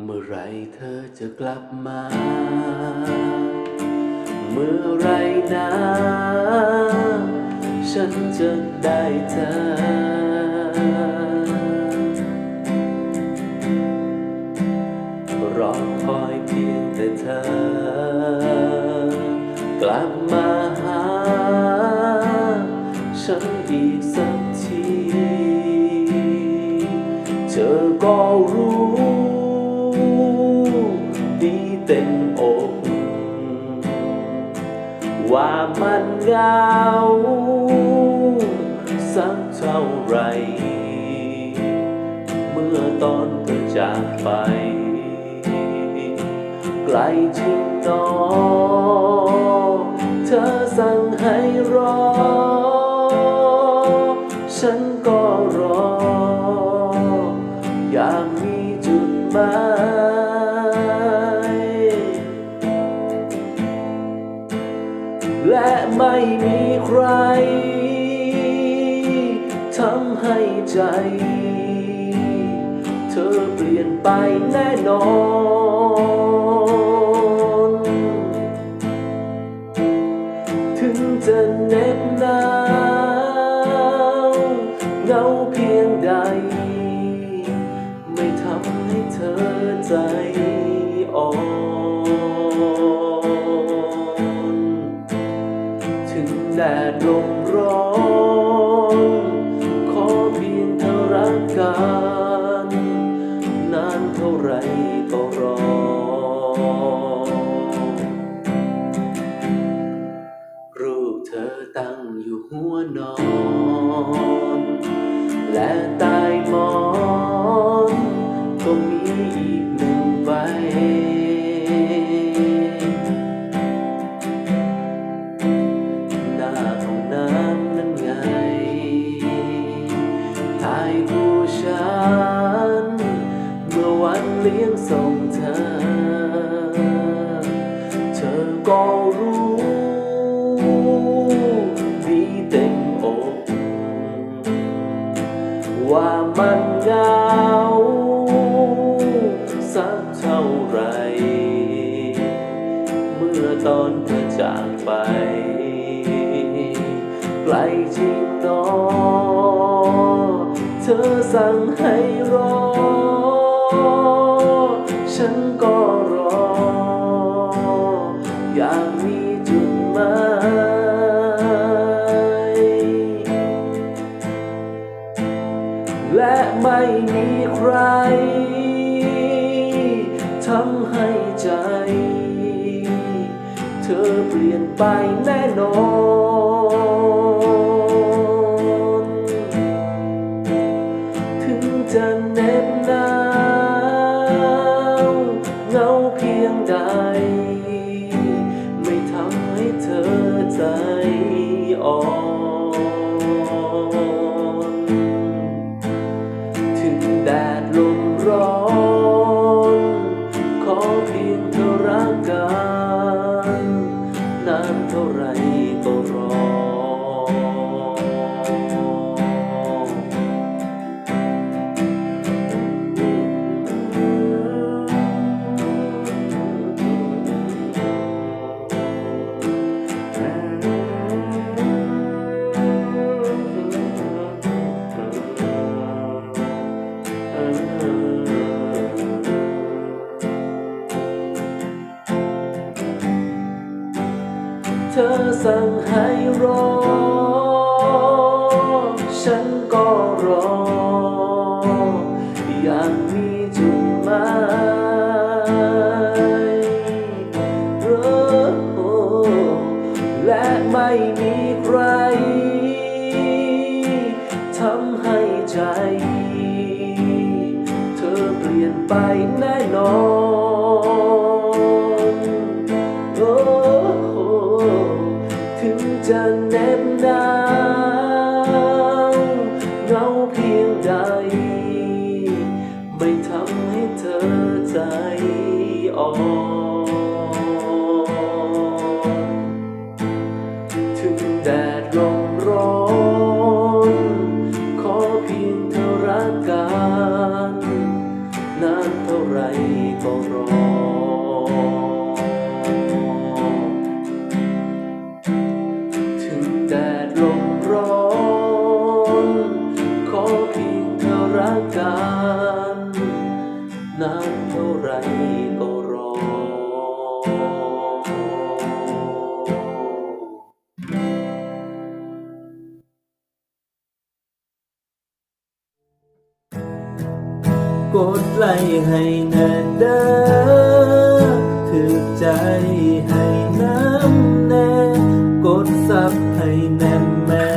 เมื่อไรเธอจะกลับมา เมื่อไรนะ ฉันจะได้เธอ รอคอยเพียงแต่เธอ กลับมาหา ฉันอีกสัก ว่ามันเหงาสักเท่าไร เมื่อตอนเธอจากไป ไกลจริงหนอ เธอสั่งให้รอ ไม่มีใครทำให้ใจ เธอเปลี่ยนไปแน่นอน ถึงจะเน็บหนา ถึงแดดลมร้อน ขอเพียงเธอรักกัน นานเท่าไร ว่ามันเหงาสักเท่าไร เมื่อตอนเธอจากไป ไกลจริงนอเธอสั่งให้รอ ฉันก็รอ อยากมี ให้ใจ เธอเปลี่ยนไปแน่นอน เธอสั่งให้รอ ฉันก็รอ อยากมีจุดหมายเออและไม่มีใครทำให้ใจ เธอเปลี่ยนไปแน่นอน จะเหน็บหนาวเงาเพียงใด ไม่ทำให้เธอใจอ่อนถึงแดดลมร้อน ขอเพียงเธอรักกัน นานเท่าไรก็รอ ดไลค์ให้แน่เด้อถือใจให้น้ำแน่ กดซับให้แน่แม่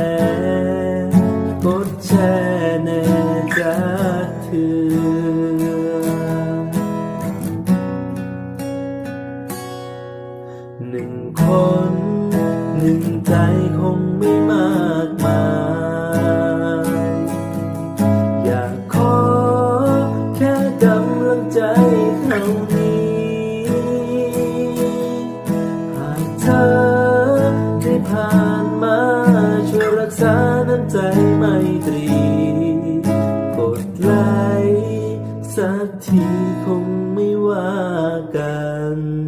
กดแชร์ ธอได้ผ่านมาช่วยรักษาน้ำใจไมตรีกดไลค์สักทีคงไม่ว่ากัน